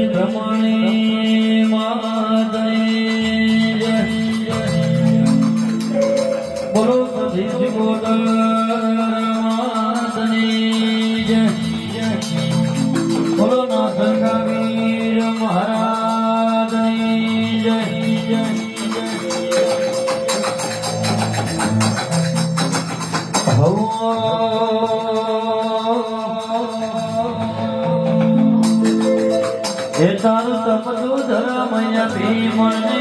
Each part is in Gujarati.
ભ્રમણે બોલો સધિજ બોલ બોલો નાથ કબીર મહારાજ જય જય હો પશુધર મય ભીમને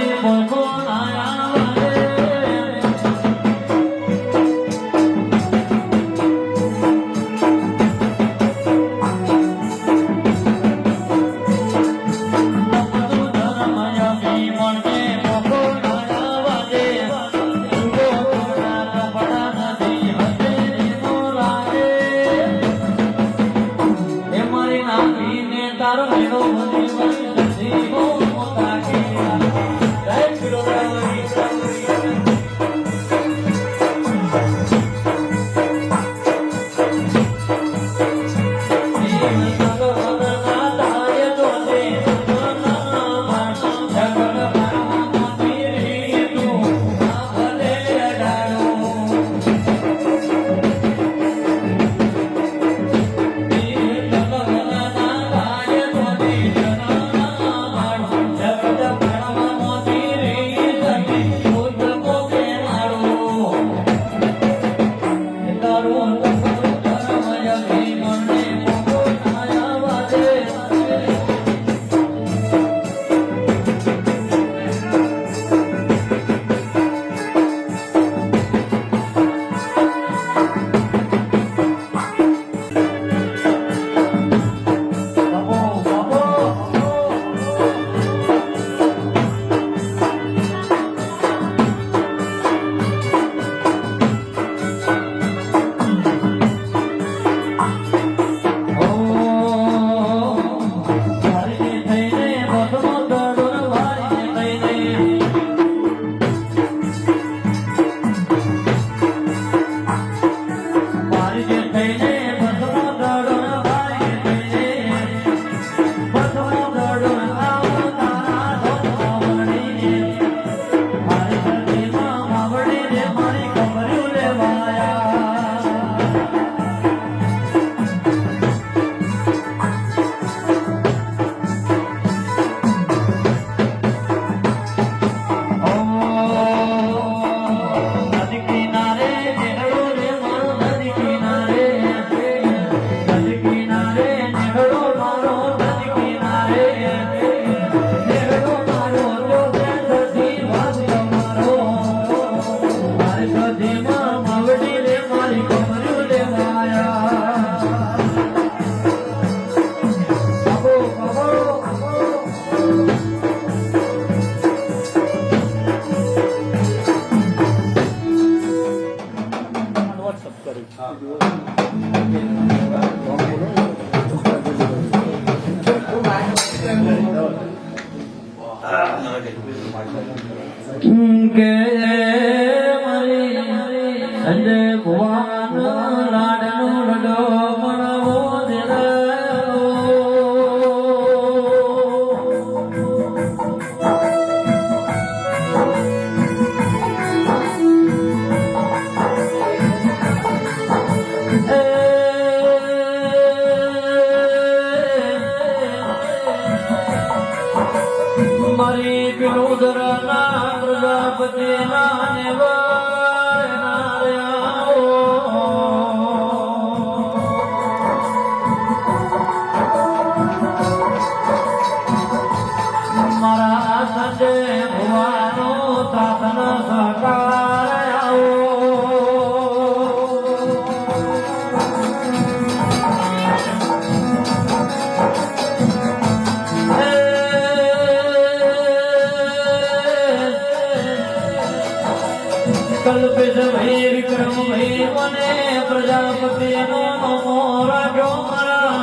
કલ્પિત ભે વિક્રમ ભે મને પ્રજાપતિ નો નમો રાખ્યો મારા.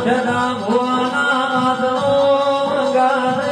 સદા ભુવાના ગાય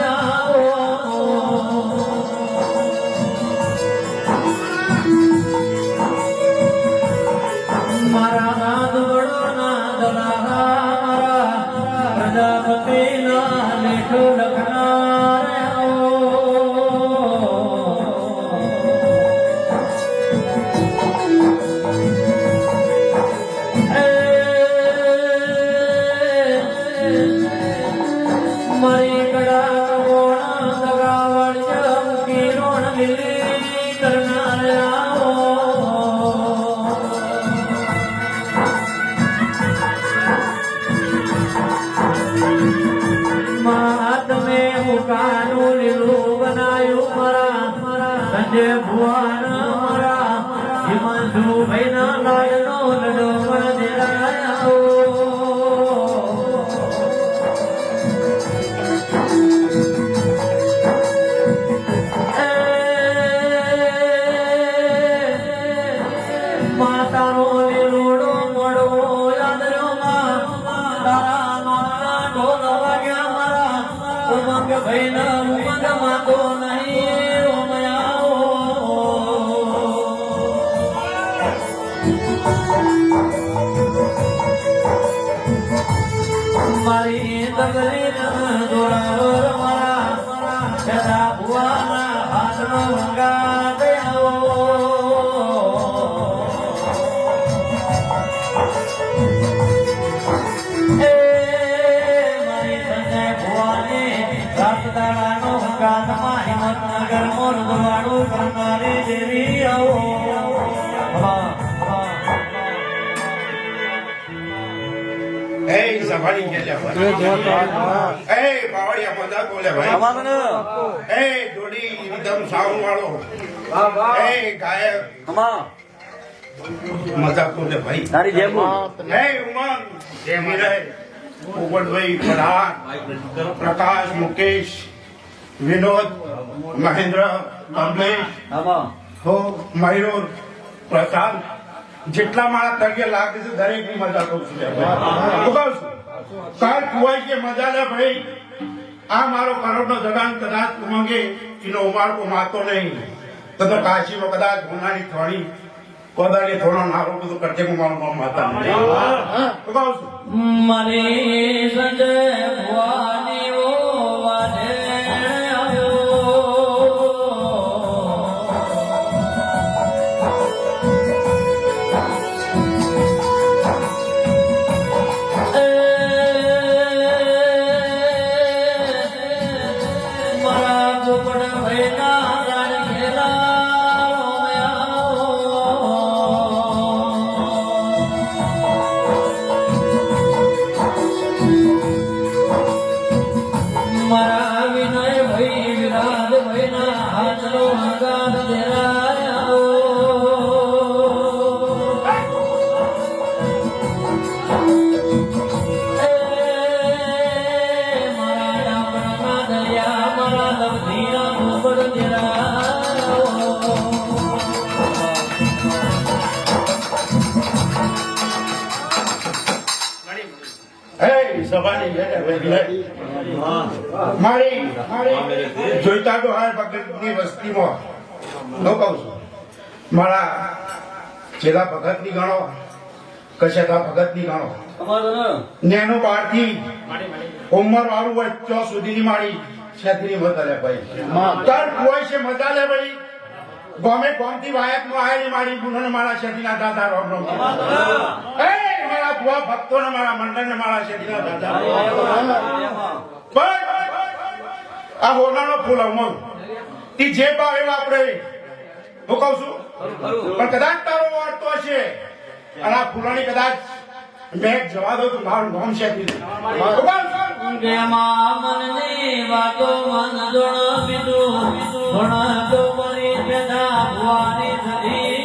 મારી. તગલી દોરાવર મારા છેડા ભુવાના હાથનો ભંગા દાડાનો ભંગાતમાં હિંમતનગર મોર દવાડું કરનારે દેવી આવો. ભાઈ. મજા તારી જેમ ઉમંગ. પોપટભાઈ પ્રધાન પ્રકાશ મુકેશ વિનોદ મહેન્દ્ર કમલેશ હો મયુર પ્રસાદ જેટલા મારા તરીકે લાગે છે દરેકની મજા કરું છું કાલ કુવાય કે મજા લે ભાઈ. આ મારો કરોડનો જગાન કદાચ ઉમંગે એનો ઉમાળકો માતો નહીં. તો તો કાશીમાં કદાચ ગુનાની થોડી કોદાળી થોડો નારો બધું કરતે હું મારું નામ માતા નહીં. હું કહું છું મારી સંજય ભવાની ઓ વાજે આવ્યો. એ મારા પોપટ ભાઈના રાણ ઘેરા. મારી જોઈતા તો હાર ભગતની વસ્તીમાં. કહું છું. મારા છેલ્લા ભગતની ગણો કશેતા ભગતની ગણો. નેનો બારથી ઉંમર વાળું હોય ચો સુધીની મારી છેતરી મત લે ભાઈ. તાર કોઈ છે, મજા લે, ભાઈ. ગમે ગોમતી વાયક આયેલી મારી ગુનો મારા શેતીના દાદા રોગ રોમ એ મારા ભુવા ભક્તો ને મારા મંડળ ને મારા શેતીના દાદા પણ આ હોનાનો ફૂલ અમલ ઈ જે ભાવે વાપરે હું કઉ છું? પણ કદાચ તારો વાળતો હશે. અને આ ફૂલોની કદાચ મેં જવા દો તો મારું નામ છે મન વાતો મન જોણ બીજું ગુણ તો મરી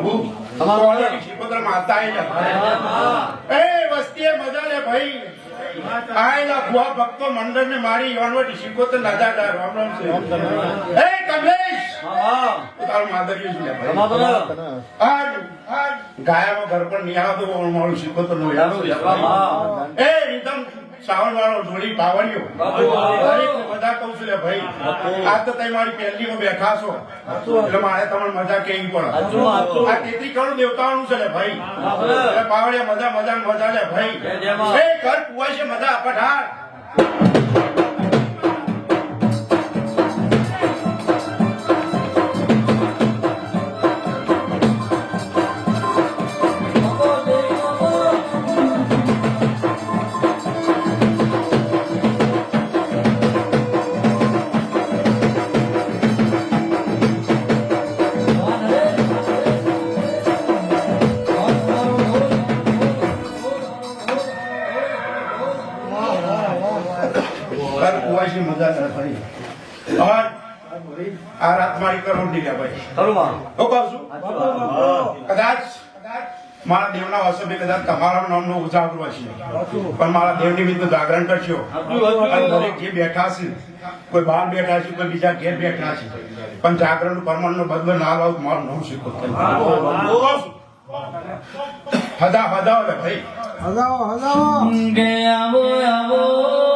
પ્રભુ કોલેની શિકોતર માતા એ વસ્તીએ મજા લે ભાઈ. આયેલા ભુવા ભક્તો મંડળ ને મારી યોનવટી શિકોતર દાદા દા રામ રામ છે. એ કમલેશ! તારું માદર્યું છે લે ભાઈ? તમારું આજ આજ ગાયામાં ઘર પર નહીં આવતો પણ મારું શીખો તો નું એ રીધમ સાવન વાળો જોડી પાવડિયો બધા કહું છું ભાઈ આ તો તમે મારી પહેલીમાં બેઠા છો. એટલે મારે તમારે મજા કેવી પડે? હાચું. આ તેત્રી કરોડ દેવતાઓનું છે ભાઈ. એટલે પાવડિયા મજા મજા મજા લે ભાઈ. ઘર કુવાય છે મજા પઠાર આ રાત મારી કરોડની લે ભાઈ. ખરું હું કહું છું? કદાચ મારા દેવના કદાચ તમારા નામનો ઉજાગરો હશે. પણ મારા દેવ નિમિત્ત જાગરણ કરશો. દરેક જે બેઠા છે કોઈ બહાર બેઠા છે કોઈ બીજા ઘેર બેઠા છે પણ જાગરણ પરમાણનું બદલો ના લાવ મારું નામ શીખો. હદા હદા લે ભાઈ. કે આવો આવો આવો.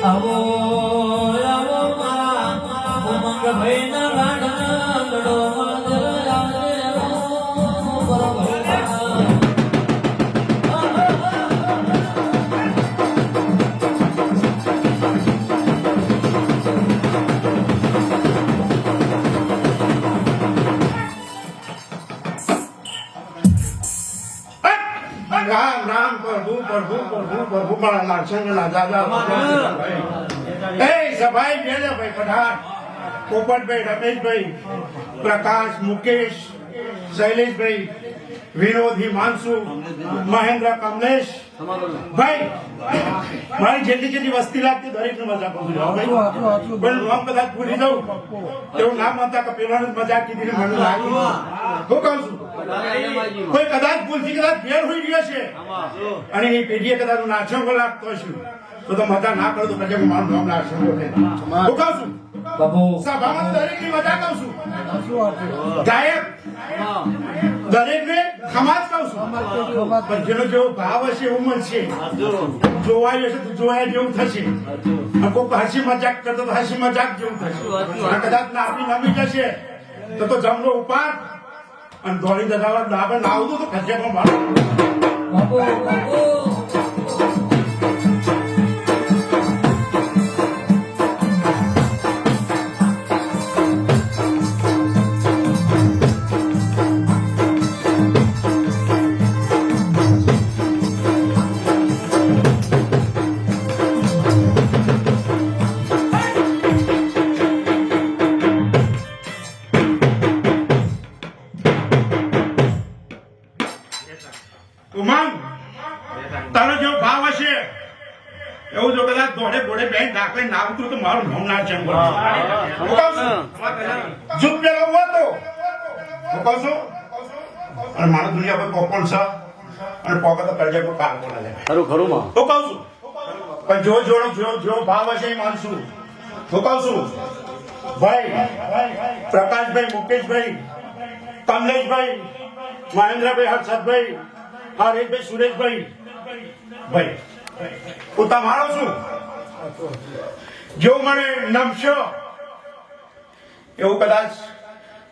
આવો આવો મારા ઉમંગ ભાઈ મારા નાગસંગના દાદા એ સભાઈ બેલે ભાઈ પઠાણ પોપટભાઈ રમેશભાઈ પ્રકાશ મુકેશ શૈલેષભાઈ વિનોદ માનસુ મહેન્દ્ર કમલેશ. ભાઈ મારી જેટલી જેટલી વસ્તી લાગતી દરેક ને મજા. પણ નામ કદાચ ભૂલી દઉં એવું નામ હતા કે પેલા મજા કીધી ને મને લાગ્યું હું કહું છું કોઈ કદાચ ભૂલથી કદાચ ફેર હોઈ ગયો છે. અને એ પેઢીએ કદાચ નાચંગો લાગતો છું તો તો મજા ના કરો તો પછી હું મારું નામ નાચંગો છે હું કહું છું બાબુ સભામાં દરેકની મજા કહું છું. ગાયક. દરેક ને ખમાજ કહું છું. પણ જેનો જેવો ભાવ હશે એવું મળશે જોવાયું હશે તો જોવાય જેવું થશે. કોઈક હસી મજાક કરતો તો હસી મજાક જેવું થશે. કદાચ નાપી નમી જશે તો તો જમનો ઉપાડ. અને ધોળી દગાવા પણ આવતું તો ખસે પણ બાબુ જેવો ભાવ હશે? એવું જો કદાચ દોડે ઘોડે બેન ઢાકલે ના ઉતરું તો મારું નામ ના છે જુદ પેલો હતો. હું કહું છું અને મારા દુનિયા પર કોપણ છે અને પોકે તો કરજે પર કામ કોણ લે. ખરું ખરું માં. હું કહું છું પણ જો જોડો જો જો ભાવ હશે એ માનશું. હું કહું છું ભાઈ પ્રકાશભાઈ મુકેશભાઈ કમલેશભાઈ મહેન્દ્રભાઈ હર્ષદભાઈ હરેશભાઈ સુરેશભાઈ ભાઈ, હું તમારો છું. જો મને નમશો. એવું કદાચ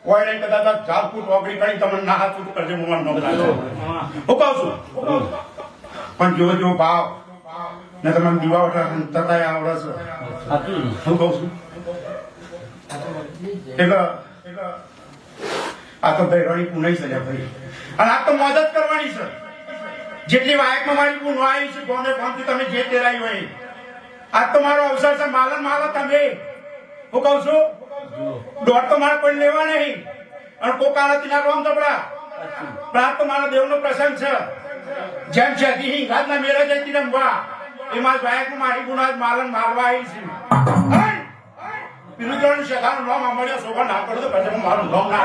કોઈને કદાચ ચાર ફૂટ ઓગળી તમને ના હાથ ફૂટ કરજે હું નો હું કહું પણ જો જો ભાવ. ને તમે દીવા ઉઠા તતાય આવડે છે હું કહું છું. એક આ તો ભૈરવની પુનઈ છે સજા ભાઈ. અને આ તો મદદ કરવાની છે. જેટલી વાયકમાં મારી પુન આવી છે કોને ફોનથી તમે જે તેરાઈ હોય. આ તો મારો અવસર છે, માલન માલા તમે હું કહું છું દોડ તો મારે કોઈ લેવા નહીં અને કોકાળાથી ના રોમ તપડા પ્રાત તો મારા દેવનો પ્રસંગ છે. જેમ છે દી મેરા તીને રમવા. એ મારા વાયકમાં મારી ગુનાજ માલન મારવા આવી છે. ત્રણ શેખાનું નામ સાંભળ્યો શોભા ના પડે તો પછી મારું નામ ના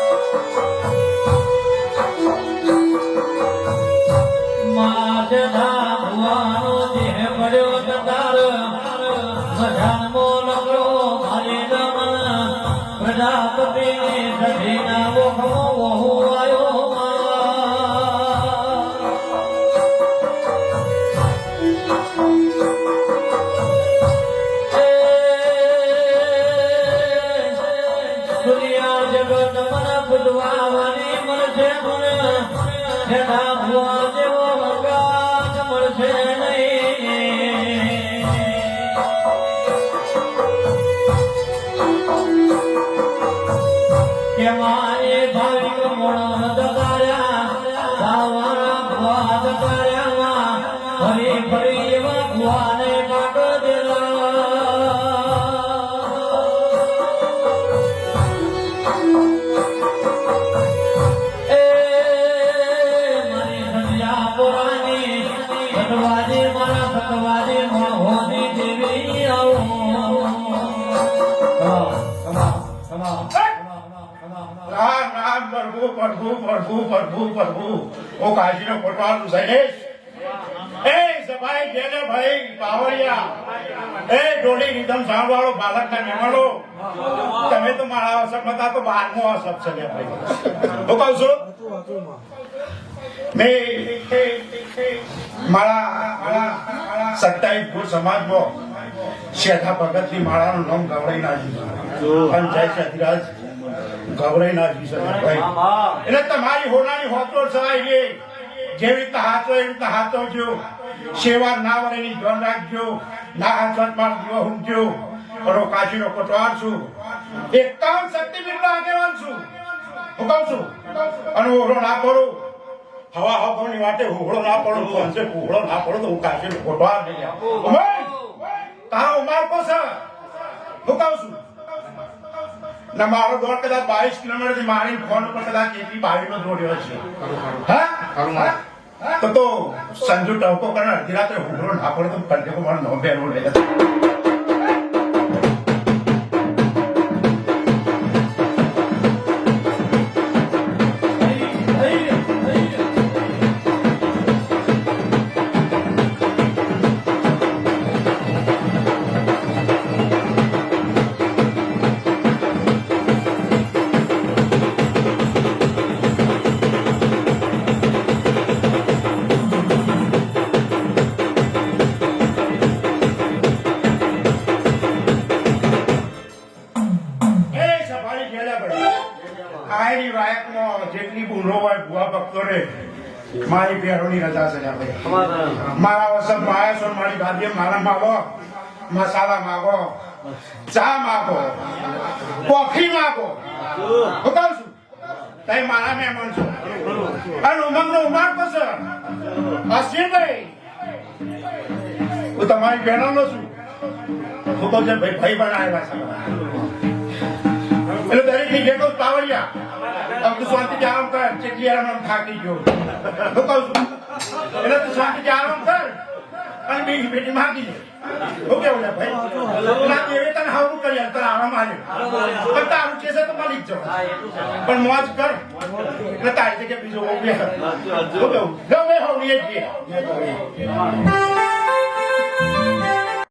પ્રભુ પ્રભુ પ્રભુ ઓ કાશીનો કોટવાલ શૈલેષ એ સભાઈ જેને ભાઈ પાવડિયા એ ડોલી નિધમ સાંભળો બાલકના મહેમાનો તમે તો મારા અસર હતા તો બારમો અસર છે ભાઈ. હું કહું છું માં મારા સત્તાવીસ ભૂ સમાજમાં શેઠા ભગતની માળાનું નામ ગવડાઈ નાખ્યું. જય સતીરાજ ગવડાઈ નાખ્યું છે ભાઈ. એટલે તમારી હોનાની હોતો છે જેવી રીતે હાથો એવી રીતે હાથો જો. સેવા ના વરેની ધ્યાન રાખજો. ના હાથવતમાં દીવો હુંજો પરો કાશીનો કોટવાર છું. એકાવન શક્તિપીઠનો આગેવાન છું. હું કહું છું અને ઓહળો ના પડું. હવા હવાની વાટે હોહળો ના પડો. તો હશે હોહળો ના પડો તો હું કાશીનો કોટવાર ઉમેશ! તારો ઉમાર કો હું કહું છું ના મારો દોડ કદાચ બાવીસ કિલોમીટરથી મારી ફોન ઉપર કદાચ એટલી બાવીસ નો દોડ્યો છે હા? તો તો સંજુ ટવકો કરે અડધી રાત્રે હુકડો ના પડે તો કંટકો મારો નો લે મારી બેરોની રજા છે ભાઈ. મારા વસત માયા છો મારી ગાદીએ મારા માગો મસાલા માગો ચા માગો કોફી માગો. હું કહું છું. તઈ મારા મહેમાન છો. અને ઉમંગનો ઉમાર પછી અશ્વિનભાઈ હું તમારી બહેનોનો છું. હું તો જે ભાઈ ભાઈ બનાવેલા છે. એટલે દરેકની ભેગો પાવડિયા. આમ શાંતિ શાંતિથી આરામ કર ચેટલી આરામ થાકી ગયો હું કહું છું એટલે તું શાંતિથી આરામ કર અને બીજી બેટી માગી હું કેવું ભાઈ ના દેવે તને હાવું કરી તને આરામ આલ્યો પણ તારું છે તો માલિક જ પણ મોજ કર એટલે તારી જગ્યાએ બીજો હું કેવું ગમે હોવ એ જ.